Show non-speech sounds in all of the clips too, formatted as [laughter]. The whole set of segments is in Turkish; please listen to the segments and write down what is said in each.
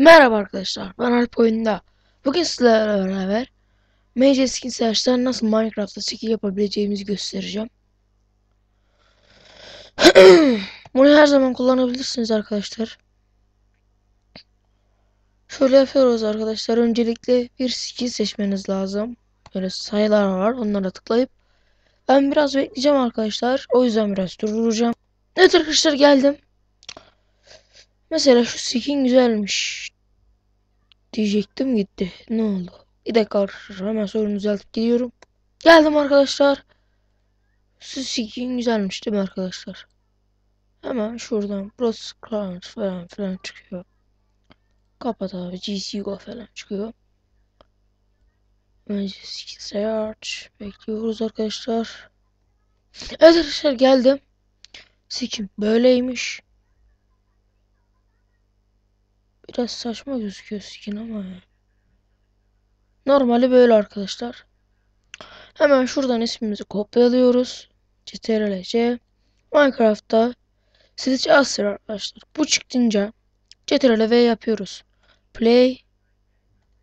Merhaba arkadaşlar, ben Alp oyunda. Bugün sizlerle beraber Mage Skin Search'tan nasıl Minecraft'ta skin yapabileceğimizi göstereceğim. [clears throat] Bunu her zaman kullanabilirsiniz arkadaşlar. Şöyle yapıyoruz arkadaşlar. Öncelikle bir skin seçmeniz lazım. Böyle sayılar var. Onlara tıklayıp ben biraz bekleyeceğim arkadaşlar. O yüzden biraz durduracağım. Evet arkadaşlar geldim. Mesela şu skin güzelmiş. Diyecektim gitti. Ne oldu? Bir dakika arkadaşlar hemen sorunu düzeltip gidiyorum. Geldim arkadaşlar. Şu skin güzelmiş değil mi arkadaşlar? Hemen şuradan Bros Crowns falan filan çıkıyor. Kapat abi GCGO falan çıkıyor. Önce skin search bekliyoruz arkadaşlar. Evet arkadaşlar geldim. Skin böyleymiş. Biraz saçma gözüküyor skin ama. Normali böyle arkadaşlar. Hemen şuradan ismimizi kopyalıyoruz. CTRL-C Minecraft'ta Stitch Aster arkadaşlar. Bu çıktınca CTRL-V yapıyoruz. Play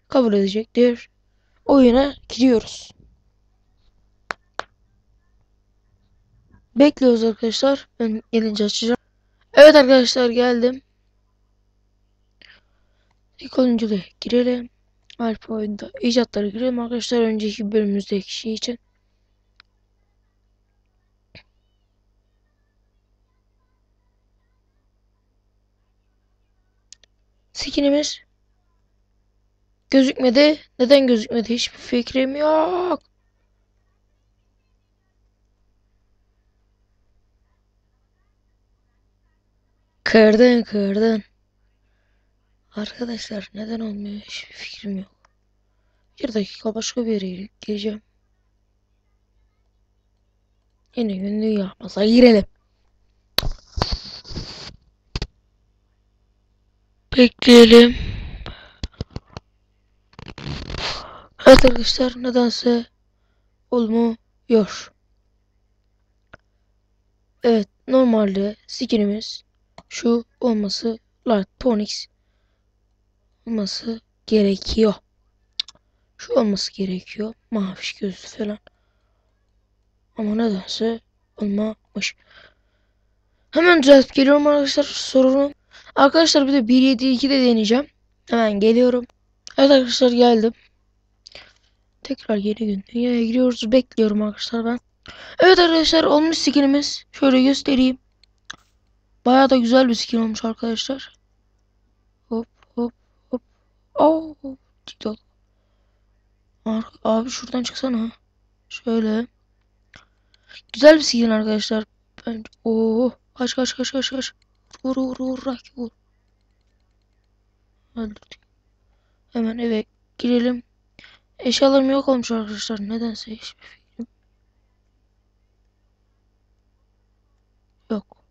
kabul edecektir. Oyuna gidiyoruz. Bekliyoruz arkadaşlar. Ben gelince açacağım. Evet arkadaşlar geldim. İlk oyunculuğa girelim. Alfa oyunda icatlara girelim arkadaşlar. Önceki bölümümüzdeki şey için. Skinimiz gözükmedi. Neden gözükmedi? Hiçbir fikrim yok. Kırdın kırdın. Arkadaşlar neden olmuyor hiçbir fikrim yok. Bir dakika başka bir yere gireceğim. Yine günlüğü yapmasa girelim. Bekleyelim. Evet arkadaşlar nedense olmuyor. Evet normalde skinimiz şu olması Light Ponix olması gerekiyor. Şu olması gerekiyor. Maviş gözlü falan. Ama nedense olmamış. Hemen düzeltip geliyorum arkadaşlar sorunu. Arkadaşlar bir de 1.7.2 de deneyeceğim. Hemen geliyorum. Evet arkadaşlar geldim. Tekrar yeni gün dünyaya giriyoruz. Bekliyorum arkadaşlar ben. Evet arkadaşlar olmuş skinimiz. Şöyle göstereyim. Baya da güzel bir skin olmuş arkadaşlar. Abi şuradan çıksana. Şöyle. Güzel bir skin arkadaşlar. Ben Oo, kaç kaç kaç kaç kaç. Vur vur vur rak vur. Öldürdük. Hemen eve girelim. Eşyalarım yok olmuş arkadaşlar. Nedense hiçbir fikrim yok.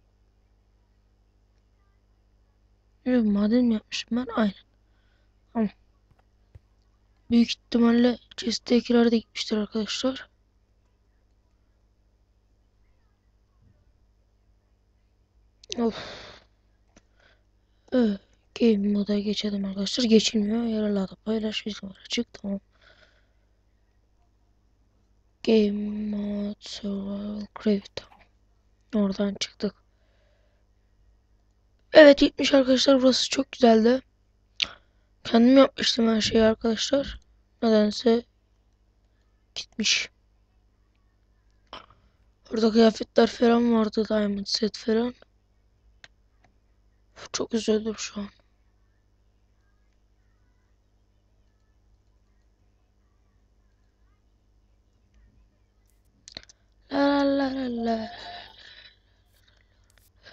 Evet, maden mi yapmışım ben? Aynen. Tamam. Büyük ihtimalle chest'tekiler de gitmiştir arkadaşlar. Of. Evet. Game moda geçelim arkadaşlar. Geçilmiyor. Yaralarda paylaş. Var açık. Tamam. Game mode survival craft. Tamam. Oradan çıktık. Evet gitmiş arkadaşlar. Burası çok güzeldi. Kendim yapmıştım her şeyi arkadaşlar. Nedense gitmiş. Orada kıyafetler falan vardı. Diamond set falan. Çok üzüldüm şu an. La la la.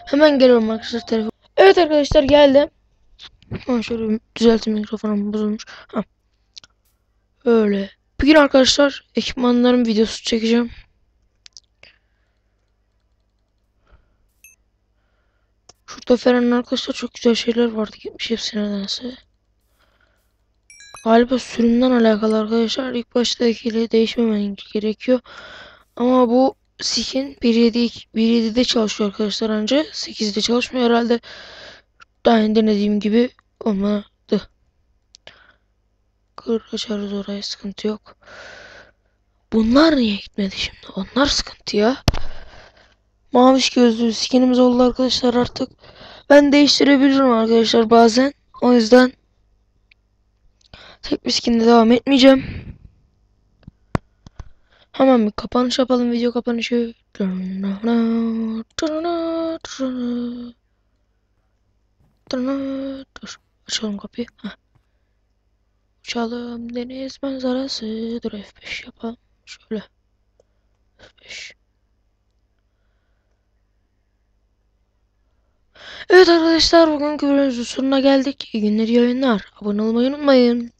Hemen geliyorum arkadaşlar telefon. Evet arkadaşlar geldim. Ha şöyle düzelteyim mikrofonum bozulmuş. Ha. Öyle. Bugün arkadaşlar ekipmanlarım videosu çekeceğim. Şurada falan arkadaşlar çok güzel şeyler vardı. Gitmiş hepsi nedense. Galiba sürümden alakalı arkadaşlar. İlk baştakiyle değişmemen gerekiyor. Ama bu skin 1.7'de çalışıyor arkadaşlar önce. 8'de çalışmıyor herhalde. Daha önce denediğim gibi olmadı. kır açarız oraya sıkıntı yok. Bunlar niye gitmedi şimdi? Onlar sıkıntı ya. Maviş gözlü skinimiz oldu arkadaşlar artık. Ben değiştirebilirim arkadaşlar bazen. O yüzden tek bir skinle devam etmeyeceğim. Hemen bir kapanış yapalım video kapanışı. Dur açalım kapıyı. Heh. Uçalım deniz manzarası. Dur F5 yapalım. Şöyle. F5. Evet arkadaşlar bugünkü videomuzun sonuna geldik. İyi günler iyi yayınlar. Abone olmayı unutmayın.